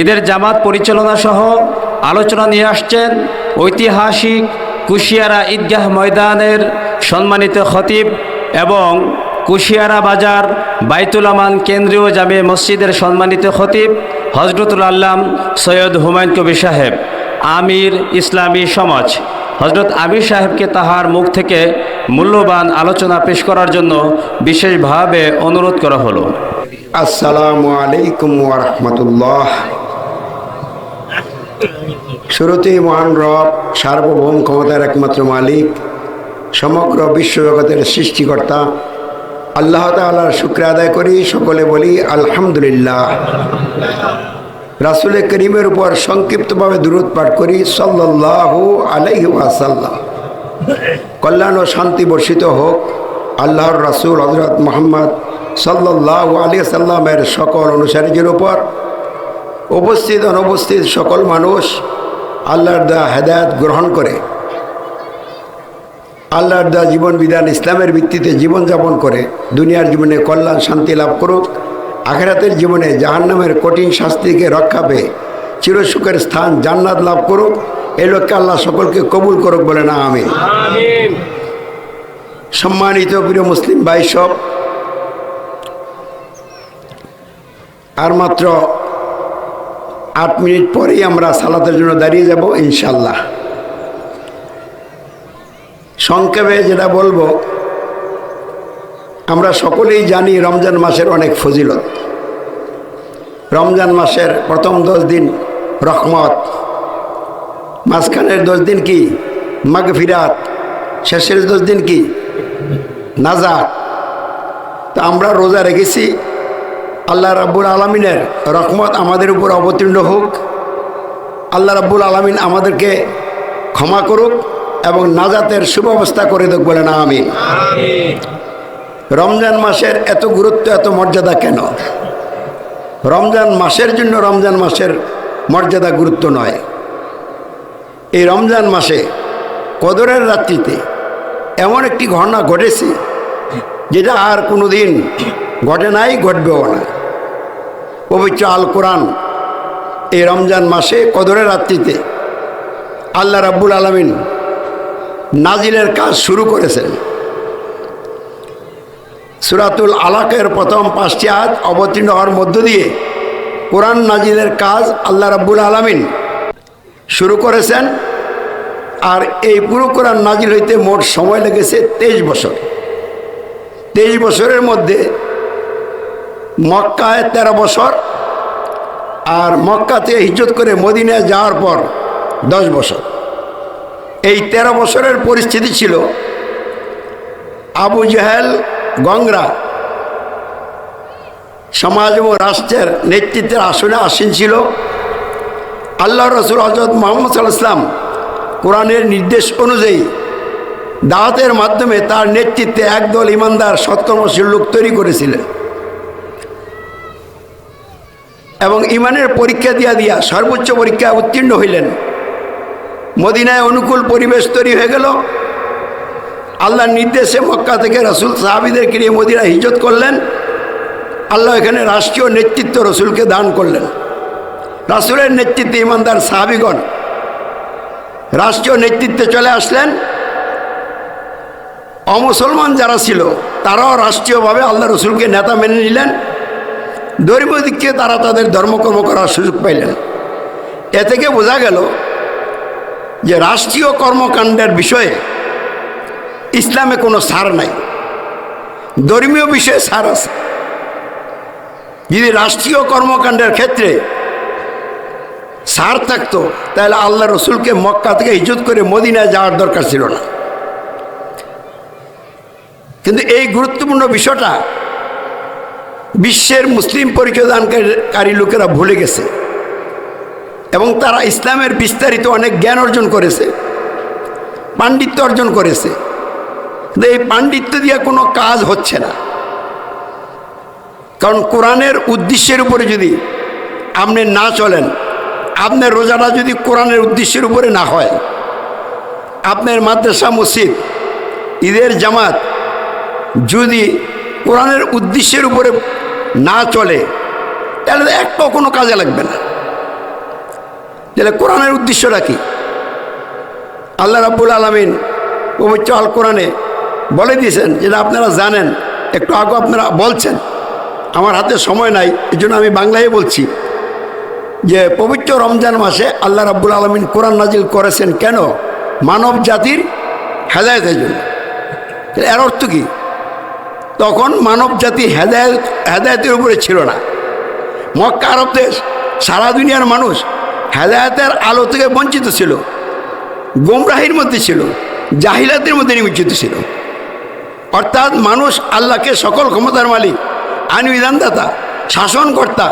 ঈদের জামাত পরিচালনা সহ আলোচনা নিয়ে আসছেন ঐতিহাসিক কুশিয়ারা ঈদগাহ ময়দানের সম্মানিত খতিব এবং কুশিয়ারা বাজার বাইতুল আমান কেন্দ্রীয় জামে মসজিদের সম্মানিত খতিব হজরতুল আল্লাম সৈয়দ হুমায়ুন কবির সাহেব, আমির ইসলামী সমাজ। হজরত আমির সাহেবকে তাহার মুখ থেকে মূল্যবান আলোচনা পেশ করার জন্য বিশেষভাবে অনুরোধ করা হলো। আসসালামু আলাইকুম ওরহমতুল্লাহ শুরুতেই মহান রব, সার্বভৌম ক্ষমতার একমাত্র মালিক, সমগ্র বিশ্বজগতের সৃষ্টিকর্তা, আল্লাহ তালার শুক্র আদায় করি, সকলে বলি আলহামদুলিল্লাহ। রাসুল করিমের উপর সংক্ষিপ্তভাবে দূরত পাঠ করি সাল্লাহ আলাইহি ওয়াসাল্লাম। কল্যাণ ও শান্তি বর্ষিত হোক, আল্লাহর রাসুল হজরত মোহাম্মদ সাল্লাহ আলী সাল্লামের সকল অনুসারীদের উপর উপস্থিত, অনুপস্থিত সকল মানুষ আল্লাহর দা হেদায়ত গ্রহণ করে। আল্লাহর দা জীবন বিধান ইসলামের ভিত্তিতে জীবনযাপন করে। দুনিয়ার জীবনে কল্যাণ শান্তি লাভ করুক। আখেরাতের জীবনে জাহান্নামের কঠিন শাস্তিকে রক্ষা পেয়ে চিরসুখের স্থান জান্নাত লাভ করুক। এই লক্ষ্যে আল্লাহ সকলকে কবুল করুক বলে না আমি সম্মানিত প্রিয় মুসলিম ভাই সব আর মাত্র আট মিনিট পরেই আমরা সালাতের জন্য দাঁড়িয়ে যাব ইনশাল্লাহ সংক্ষেপে যেটা বলব, আমরা সকলেই জানি রমজান মাসের অনেক ফজিলত। রমজান মাসের প্রথম দশ দিন রহমত, মাঝখানের দশ দিন কি? মাগফিরাত, শেষের দশ দিন কি? নাজার তা আমরা রোজা রেখেছি আল্লাহ রাব্বুল আলমিনের রকমত আমাদের উপর অবতীর্ণ হোক। আল্লাহ রাব্বুল আলমিন আমাদেরকে ক্ষমা করুক এবং নাজাতের সুব্যবস্থা করে দেখ বলে না আমি রমজান মাসের এত গুরুত্ব এত মর্যাদা কেন? রমজান মাসের জন্য রমজান মাসের মর্যাদা গুরুত্ব নয়। এই রমজান মাসে কদরের রাত্রিতে এমন একটি ঘটনা ঘটেছে যেটা আর কোনো দিন ঘটে নাই ঘটবেও না। পবিত্র আল কোরআন এই রমজান মাসে কদরের রাত্রিতে আল্লাহ রাব্বুল আলমিন নাজিলের কাজ শুরু করেছেন। সুরাতুল আলাকের প্রথম পাঁচটি আজ অবতীর্ণ হওয়ার মধ্য দিয়ে কোরআন নাজিলের কাজ আল্লাহ রাব্বুল আলমিন শুরু করেছেন। আর এই পুরো কোরআন নাজিল হইতে মোট সময় লেগেছে তেইশ বছর। তেইশ বছরের মধ্যে মক্কায় তেরো বছর আর মক্কাতে হিজত করে মদিনায় যাওয়ার পর দশ বছর। এই তেরো বছরের পরিস্থিতি ছিল আবু জাহেল গংরা সমাজ এবং রাষ্ট্রের নেতৃত্বের আসনে আসীন ছিল। আল্লাহ রসুল হজরত মোহাম্মদ সাল্লাম কোরআনের নির্দেশ অনুযায়ী দাওয়াতের মাধ্যমে তার নেতৃত্বে একদল ইমানদার, সৎকর্মশীল লোক তৈরি করেছিলেন। এবং ইমানের পরীক্ষা দিয়া দিয়া সর্বোচ্চ পরীক্ষায় উত্তীর্ণ হইলেন। মদিনায় অনুকূল পরিবেশ তৈরি হয়ে গেল। আল্লাহর নির্দেশে মক্কা থেকে রসুল সাহাবিদেরকে নিয়ে মদিনা হিজত করলেন। আল্লাহ এখানে রাষ্ট্রীয় নেতৃত্ব রসুলকে দান করলেন। রাসুলের নেতৃত্বে ইমানদার সাহাবিগণ রাষ্ট্রীয় নেতৃত্বে চলে আসলেন। অমুসলমান যারা ছিল, তারাও রাষ্ট্রীয়ভাবে আল্লাহ রসুলকে নেতা মেনে নিলেন। ধর্মীয় দিককে তারা তাদের ধর্মকর্ম করার সুযোগ পাইলেন। এ থেকে বোঝা গেল যে রাষ্ট্রীয় কর্মকাণ্ডের বিষয়ে ইসলামে কোনো সার নাই। ধর্মীয় বিষয়ে সার আছে। যদি রাষ্ট্রীয় কর্মকাণ্ডের ক্ষেত্রে সার থাকতো, তাহলে আল্লাহ রসুলকে মক্কা থেকে ইজত করে মদিনায় যাওয়ার দরকার ছিল না। কিন্তু এই গুরুত্বপূর্ণ বিষয়টা বিশ্বের মুসলিম পরিচয়দানকারী লোকেরা ভুলে গেছে। এবং তারা ইসলামের বিস্তারিত অনেক জ্ঞান অর্জন করেছে, পাণ্ডিত্য অর্জন করেছে। কিন্তু এই পাণ্ডিত্য দিয়ে কোনো কাজ হচ্ছে না। কারণ কোরআনের উদ্দেশ্যের উপরে যদি আপনি না চলেন, আপনার রোজাটা যদি কোরআনের উদ্দেশ্যের উপরে না হয়, আপনার মাদ্রাসা মসজিদ, ঈদের জামাত যদি কোরআনের উদ্দেশ্যের উপরে না চলে, তাহলে একটাও কোনো কাজে লাগবে না। তাহলে কোরআনের উদ্দেশ্যটা কি? আল্লাহ রাব্বুল আলমিন পবিত্র আল কোরআনে বলে দিয়েছেন, যেটা আপনারা জানেন, একটু আগে আপনারা বলছেন, আমার হাতে সময় নাই এই জন্য আমি বাংলায় বলছি, যে পবিত্র রমজান মাসে আল্লাহ রাব্বুল আলমিন কোরআন নাজিল করেছেন কেন? মানব জাতির হেদায়তের জন্য। এর অর্থ কি? তখন মানব জাতি হেদায়ত, হেদায়তের উপরে ছিল না। মক্কা আরব দেশ, সারা দুনিয়ার মানুষ হেদায়তের আলো থেকে বঞ্চিত ছিল, গোমরাহির মধ্যে ছিল, জাহিলাতের মধ্যে নিমজ্জিত ছিল। অর্থাৎ মানুষ আল্লাহকে সকল ক্ষমতার মালিক আইন বিধানদাতা শাসনকর্তা,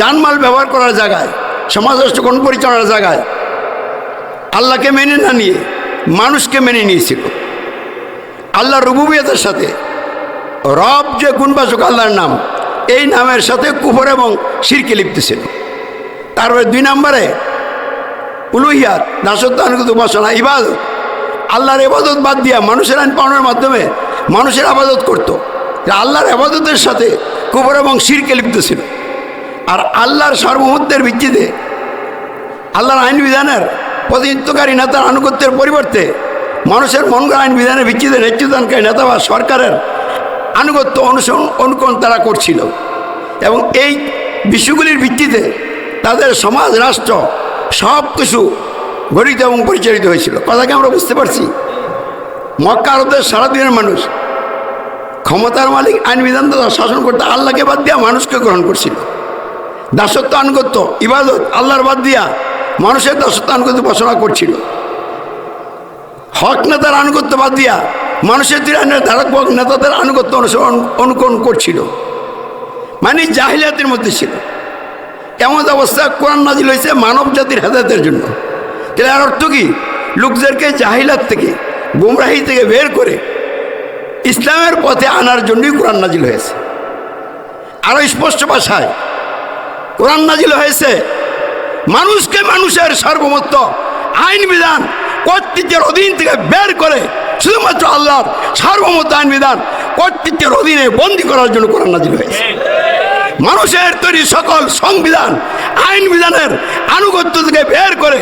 জানমাল ব্যবহার করার জায়গায় সমাজ রাষ্ট্রকোণ পরিচালনার জায়গায় আল্লাহকে মেনে না নিয়ে মানুষকে মেনে নিয়েছিল। আল্লাহ রুবুবিয়তের সাথে রব যে গুণবাচক আল্লাহর নাম, এই নামের সাথে কুফর এবং শিরকে লিপ্ত ছিল তারপরে দুই নম্বরে উলুহিয়াত, দাসত্ব আনুগত উপাসনা, ইবাদত। আল্লাহর ইবাদত বাদ দিয়া মানুষের আইন পালনের মাধ্যমে মানুষের আবাদত করত। আল্লাহর আবাদতের সাথে কুবর এবং শিরকে লিপ্ত ছিল আর আল্লাহর সার্বভৌমত্বের ভিত্তিতে আল্লাহর আইন বিধানের প্রতিনিধিত্বকারী নেতার আনুগত্যের পরিবর্তে মানুষের মন গড়া আইন বিধানের ভিত্তিতে নেতৃত্বদানকারী নেতা বা সরকারের আনুগত্য অনুসরণ অনুকরণ তারা করছিল। এবং এই বিষয়গুলির ভিত্তিতে তাদের সমাজ, রাষ্ট্র সব কিছু গঠিত এবং পরিচালিত হয়েছিল। কথাকে আমরা বুঝতে পারছি। মক্কা সারাদিনের মানুষ, ক্ষমতার মালিক আইন বিধান দ্বারা শাসন করতে আল্লাহকে বাদ দিয়া মানুষকে গ্রহণ করছিল। দাসত্ব, আনুগত্য, ইবাদত, আল্লাহর বাদ দিয়া মানুষের দাসত্ব, আনুগত্য ঘোষণা করছিল। হক নেতার আনুগত্য বাদ দিয়া মানুষের ধারক নেতাদের আনুগত্য অনুসরণ অনুকরণ করছিল। মানে জাহিলিয়াতের মধ্যে ছিল। এমন অবস্থা কোরআন নাজিল হয়েছে মানব জাতির হেদায়তের জন্য। তাহলে আর অর্থ কি? লোকদেরকে জাহিলাত থেকে, গুমরাহি থেকে বের করে ইসলামের পথে আনার জন্যই কোরআন নাজিল হয়েছে। আরও স্পষ্ট ভাষায়, কোরআন নাজিল হয়েছে, মানুষকে মানুষের সার্বভৌমত্ব, আইন বিধান, কর্তৃত্বের অধীন থেকে বের করে শুধুমাত্র আল্লাহর সার্বভৌমত্ব আইন বিধান কর্তৃত্বের অধীনে বন্দী করার জন্য কোরআন নাজিল হয়েছে। মানুষের তৈরি সকল সংবিধান আইন বিধানের আনুগত্য থেকে বের করে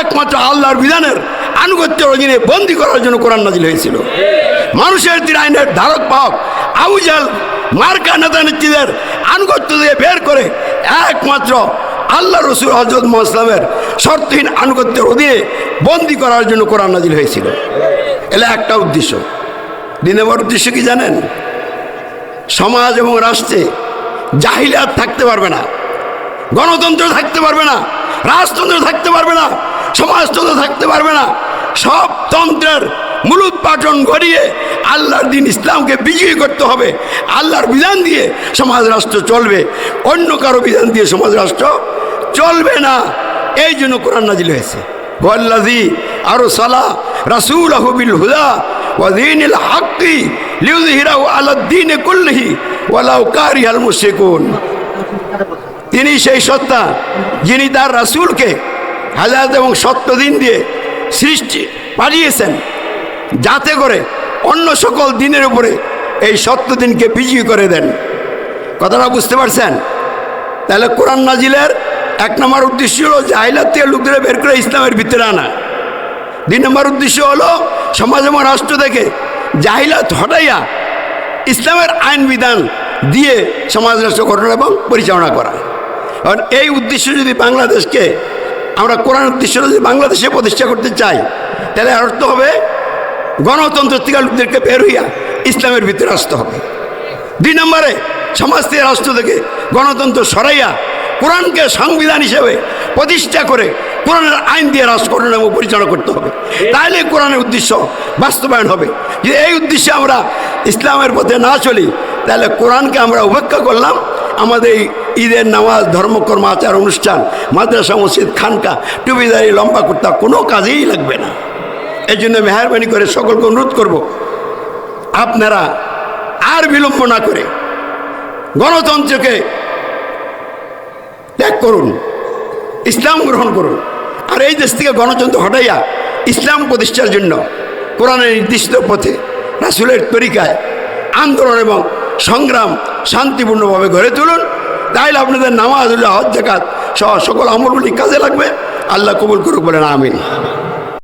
একমাত্র আল্লাহর বিধানের আনুগত্যের অধীনে বন্দী করার জন্য কোরআন নাজিল হয়েছিল। মানুষের তীর আইনের ধারক পাওক আবুজাল মার্কা নেতা নেত্রীদের আনুগত্য থেকে বের করে একমাত্র আল্লাহ রসুল হজরত মোহাম্মদের শর্তহীন আনুগত্যের অধীনে বন্দী করার জন্য কোরআন নাজিল হয়েছিল। এলে একটা উদ্দেশ্য। দুই নম্বর উদ্দেশ্য কি জানেন? সমাজ এবং রাষ্ট্রে জাহিলিয়াত থাকতে পারবে না, গণতন্ত্র থাকতে পারবে না, রাজতন্ত্র থাকতে পারবে না, সমাজতন্ত্র থাকতে পারবে না। সব তন্ত্রের মূলত পাঠন ঘটিয়ে আল্লাহর দিন ইসলামকে বিজয়ী করতে হবে, আল্লাহর বিধান দিয়ে সমাজ রাষ্ট্র চলবে। অন্য কারও বিধান দিয়ে সমাজ রাষ্ট্র চলবে না। এই জন্য কোরআন নাজিল হয়েছে। ওয়াল্লাজি আরও সালা রাসুল আহবিল হুদা ওয়াদিন হাক্কি লিউজহিরাহু আলাদ্দিনে কুল্লিহি ওয়ালাউ কারিহাল মুশরিকুন। তিনি সেই সত্তা যিনি তার রাসূলকে হাজাত এবং সত্য দিন দিয়ে সৃষ্টি পাঠিয়েছেন যাতে করে অন্য সকল দিনের উপরে এই সত্য দিনকে বিজয়ী করে দেন। কথাটা বুঝতে পারছেন? তাহলে কোরআন নাজিলের এক নম্বর উদ্দেশ্য হলো জাহিলাত থেকে লোকদের বের করে ইসলামের ভিতরে আনা। দুই নম্বর উদ্দেশ্য হলো সমাজ এবং রাষ্ট্র থেকে জাহিলাত হটাইয়া ইসলামের আইন বিধান দিয়ে সমাজ রাষ্ট্র গঠন এবং পরিচালনা করা। কারণ এই উদ্দেশ্য যদি বাংলাদেশকে, আমরা কোরআন উদ্দেশ্য যদি বাংলাদেশে প্রতিষ্ঠা করতে চাই, তাহলে অর্থ হবে গণতন্ত্র থেকে লোকদেরকে বের হইয়া ইসলামের ভিতরে আসতে হবে। দুই নম্বরে সমাজ থেকে রাষ্ট্র থেকে গণতন্ত্র সরাইয়া কোরআনকে সংবিধান হিসেবে প্রতিষ্ঠা করে কোরআনের আইন দিয়ে গঠন এবং পরিচালনা করতে হবে। তাহলে কোরআনের উদ্দেশ্য বাস্তবায়ন হবে। যদি এই উদ্দেশ্যে আমরা ইসলামের পথে না চলি তাহলে কোরআনকে আমরা উপেক্ষা করলাম। আমাদের ঈদের নামাজ, ধর্মকর্ম, আচার, অনুষ্ঠান, মাদ্রাসা, মসজিদ, খানকা টুপিদারি লম্বা কুর্তা, কোনো কাজেই লাগবে না। এই জন্য মেহরবানি করে সকলকে অনুরোধ করব, আপনারা আর বিলম্ব না করে গণতন্ত্রকে ত্যাগ করুন, ইসলাম গ্রহণ করুন। আর এই দেশ থেকে গণতন্ত্র হটাইয়া ইসলাম প্রতিষ্ঠার জন্য কোরআনের নির্দিষ্ট পথে, রাসুলের তরিকায় আন্দোলন এবং সংগ্রাম শান্তিপূর্ণভাবে গড়ে তুলুন। তাইলে আপনাদের নামাজ হজ জাকাত সহ সকল আমলগুলি কাজে লাগবে। আল্লাহ কবুল করুক বলেন, আমিন।